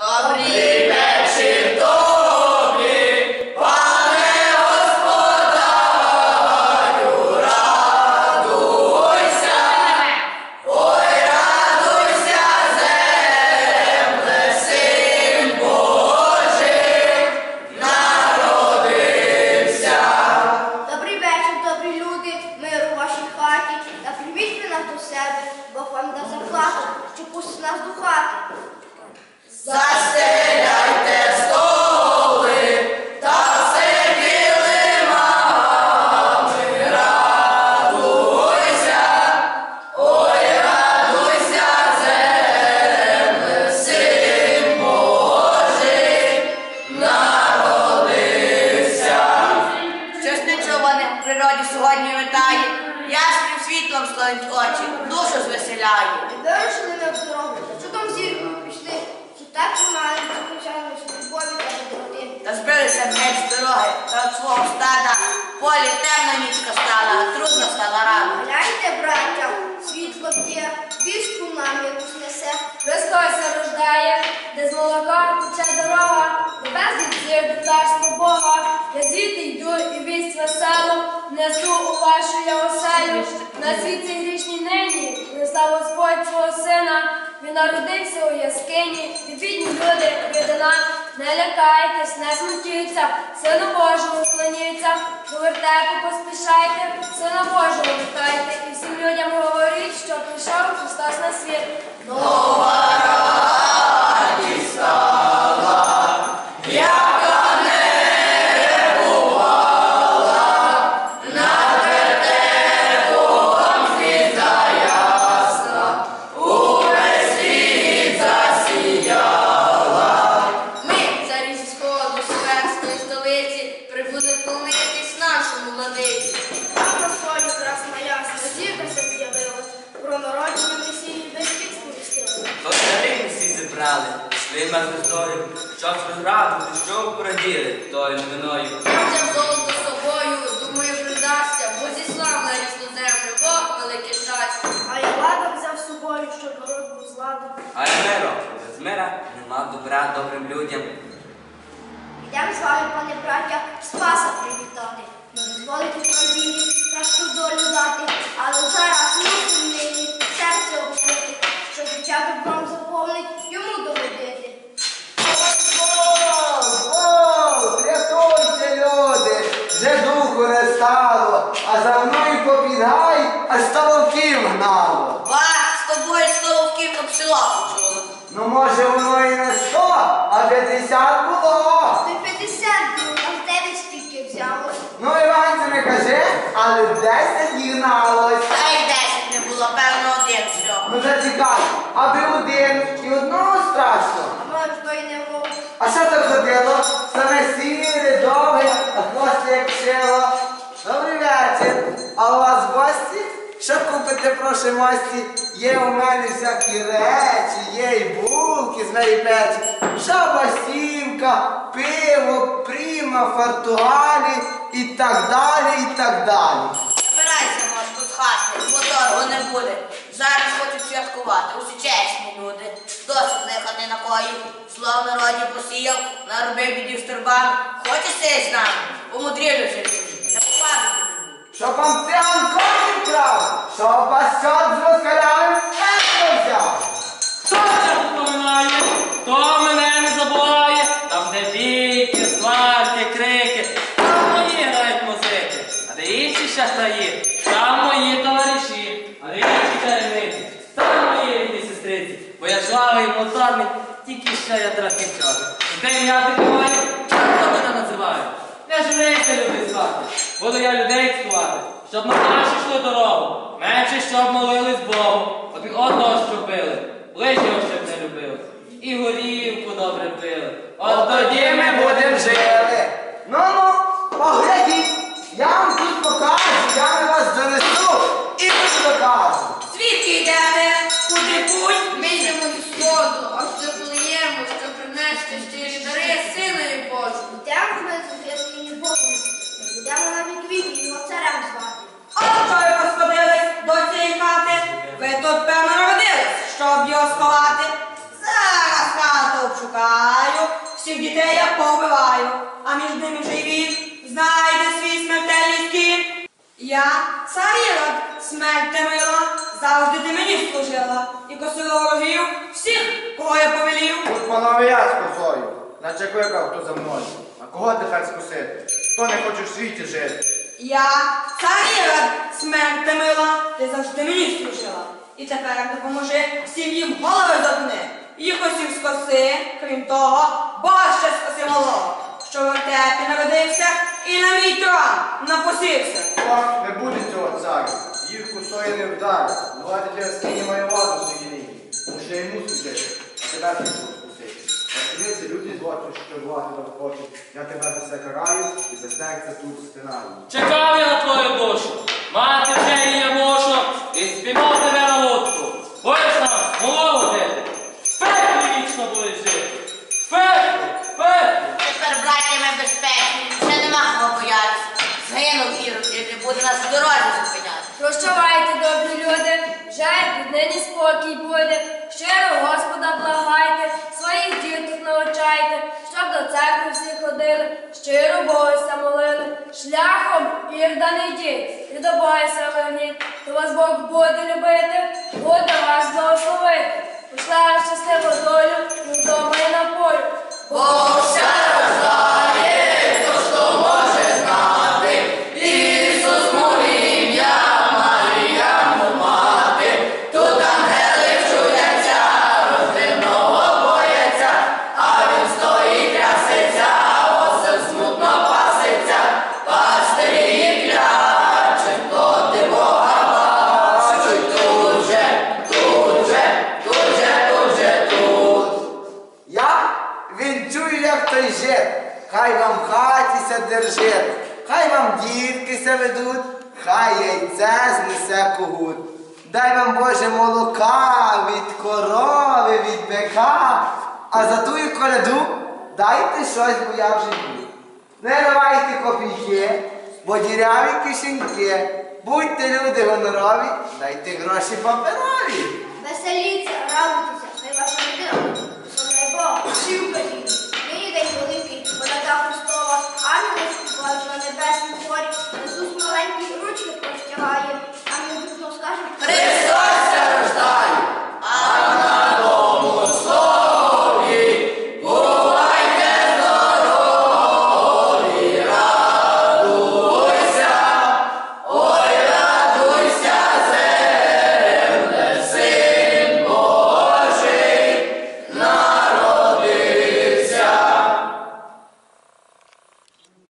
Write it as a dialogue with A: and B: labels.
A: Добрий звеселяє.
B: Ідеш ли на дорогу, що там зіркою пішли, чи так мали закричали, що любові та доброти.
A: Та збилися геть з дороги та від свого стада. Полі темна нічка стала, а трудно стала рано.
B: Гляньте, браття, світло б'є, вістку нам якусь несе.
C: Христос се рождає, де з молока тече дорога, небесний зір до царства Бога. Я звідти йду і вість веселу, несу у вашу я оселю. На світ цій Народився у яскині, і бідні люди, бідина. Не лякайтесь, не смутіться, Сину Божому склоніться, до вертепу поспішайте, Сина Божого вітайте, і всім людям говоріть, що прийшов Христос на світ.
A: Ми,
D: зібрали, йшли ми Христою, щоб розрадити, що пораділи тою новиною.
A: Взяв золото з собою, думаю, придасться, бо зіслав на різну землю, Бог велике щастя.
B: А я влада взяв з собою, щоб народ був з ладу.
D: А й миро, без мира нема добра добрим людям.
B: Йдемо з вами, пане браття, спаса привітати. Не дозволити країні кращу долю дати, але зараз мусим
E: 50 було.
B: То 50 було, а в тебе скільки взяло?
E: Ну, Іван, це не кажи, але 10 гігналось.
A: Та й 10 не було, певно, один всього.
E: Ну зачекай, аби один і одного страшно.
B: А може, й не було.
E: А що так ходило? Саме сіре, довге, а хвост як шило. Добрий вечір. А у вас гості? Що купите, прошу мості? Є у мене всякі речі, є і булки з неї печі. Що шабасівка, пиво, пріма, фартугалі і так далі, і так далі.
A: Забирайся, мошку, з хати, бо дорого не буде. Зараз хочуть святкувати, усі чесні люди. Досить лихати на кої. Слово народі посіяв, наробив бідів стербан. Хочеш сей з нами? Помудрілю вже всі. Не попадати.
E: Щоб вам циган коні вкрав, щоб вас чот з москалями взяв.
D: Хто це вспоминає, хто мене не забуває, там де бійки, сварки, крики, там мої грають музики, а де інші щастаї, там мої товариші, а де інші чарівниці, там мої рідні сестриці, бо я жвавий моторний, ще я трохи чорний. День я маю, Хто мене називають. Не женися, люди звати, буду я людей цькувати, щоб на наші йшли дорогу, менше щоб молились Богу, один одного щоб били, ближнього щоб не любили, і горівку добре пили.
F: Всіх дітей я побиваю, а між ними вже й він знайде свій смертельний скін. Я, цар Ірод, смерть ти мила, завжди ти мені служила, і косила ворогів всіх, кого я повелів.
G: Тут панове я спасою, наче кликав хто за мною. А кого тепер спасити? Хто не хоче в світі жити?
F: Я, цар Ірод, смерть ти мила, ти завжди мені служила. І тепер допоможи всім їм голови затни. Їх усіх скоси, крім того, Бога ще скоси що в вертепі народився і на мій трон напосівся.
G: Ох, не буде цього царю. Їх кусою не вдарить. Давайте для скині мою владу. Тому що я й мусив. А тебе не спустити. Розкинеться люди злочі, що влади там хочуть. Я тебе за все караю і без серця тут стинаю.
D: Чекав я на твою душу, мати вже її мушу, і спіймав тебе на лодку. Будеш нам голову дити, в вічно будеш жити.
A: І нас в дорозі зупиняти.
C: Прощавайте, добрі люди, вже віднині спокій буде. Щиро Господа благайте, своїх діток навчайте, щоб до церкви всі ходили, щиро Богося молили. Шляхом ірда не йдіть, і до Богося верніть, то вас Бог буде любити, буде вас благословити. Пошла щасливу долю, і вдома і на полю. Бог
E: хатіся держите, хай вам дітки се ведуть, хай яйце знесе когут. Дай вам, Боже, молока від корови, від бика, а за тую коляду дайте щось, бо я вже житті. Не давайте копійки, бо діряві кишеньки. Будьте люди гонорові, дайте гроші паперові.
B: Веселіться, радуйтеся, ми ваша людина, Бог, всім кажіть, мені десь